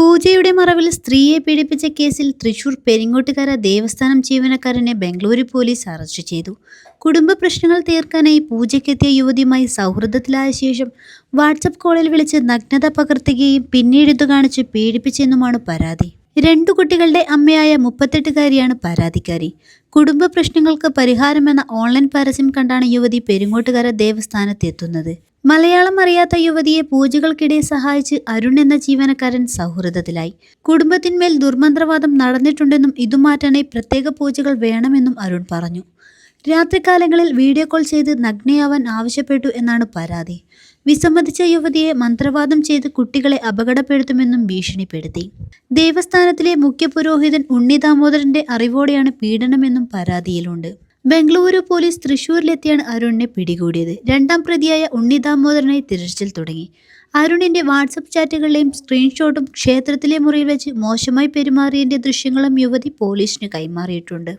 പൂജയുടെ മറവിൽ സ്ത്രീയെ പീഡിപ്പിച്ച കേസിൽ തൃശൂർ പെരിങ്ങോട്ടുകര ദേവസ്ഥാനം ജീവനക്കാരനെ ബംഗളൂരു പോലീസ് അറസ്റ്റ് ചെയ്തു. കുടുംബ പ്രശ്നങ്ങൾ തീർക്കാനായി പൂജയ്ക്കെത്തിയ യുവതിയുമായി സൗഹൃദത്തിലായ ശേഷം വാട്സപ്പ് കോളിൽ വിളിച്ച് നഗ്നത പകർത്തുകയും പിന്നീട് കാണിച്ച് പീഡിപ്പിച്ചെന്നുമാണ് പരാതി. രണ്ടു കുട്ടികളുടെ അമ്മയായ മുപ്പത്തെട്ടുകാരിയാണ് പരാതിക്കാരി. കുടുംബ പ്രശ്നങ്ങൾക്ക് പരിഹാരമെന്ന ഓൺലൈൻ പരസ്യം കണ്ടാണ് യുവതി പെരിങ്ങോട്ടുകര ദേവസ്ഥാനത്തെത്തുന്നത്. മലയാളം അറിയാത്ത യുവതിയെ പൂജകൾക്കിടെ സഹായിച്ച് അരുൺ എന്ന ജീവനക്കാരൻ സൗഹൃദത്തിലായി. കുടുംബത്തിന്മേൽ ദുർമന്ത്രവാദം നടന്നിട്ടുണ്ടെന്നും ഇതുമാറ്റാനായി പ്രത്യേക പൂജകൾ വേണമെന്നും അരുൺ പറഞ്ഞു. രാത്രികാലങ്ങളിൽ വീഡിയോ കോൾ ചെയ്ത് നഗ്നയാവാൻ ആവശ്യപ്പെട്ടു എന്നാണ് പരാതി. വിസമ്മതിച്ച യുവതിയെ മന്ത്രവാദം ചെയ്ത് കുട്ടികളെ അപകടപ്പെടുത്തുമെന്നും ഭീഷണിപ്പെടുത്തി. ദേവസ്ഥാനത്തിലെ മുഖ്യ പുരോഹിതൻ ഉണ്ണി ദാമോദരന്റെ അറിവോടെയാണ് പീഡനമെന്നും പരാതിയിലുണ്ട്. ബംഗളൂരു പോലീസ് തൃശൂരിലെത്തിയാണ് അരുണിനെ പിടികൂടിയത്. രണ്ടാം പ്രതിയായ ഉണ്ണി ദാമോദരനായി തിരച്ചിൽ തുടങ്ങി. അരുണിന്റെ വാട്സപ്പ് ചാറ്റുകളിലെയും സ്ക്രീൻഷോട്ടും ക്ഷേത്രത്തിലെ മുറിയിൽ വെച്ച് മോശമായി പെരുമാറിയതിന്റെ ദൃശ്യങ്ങളും യുവതി പോലീസിന് കൈമാറിയിട്ടുണ്ട്.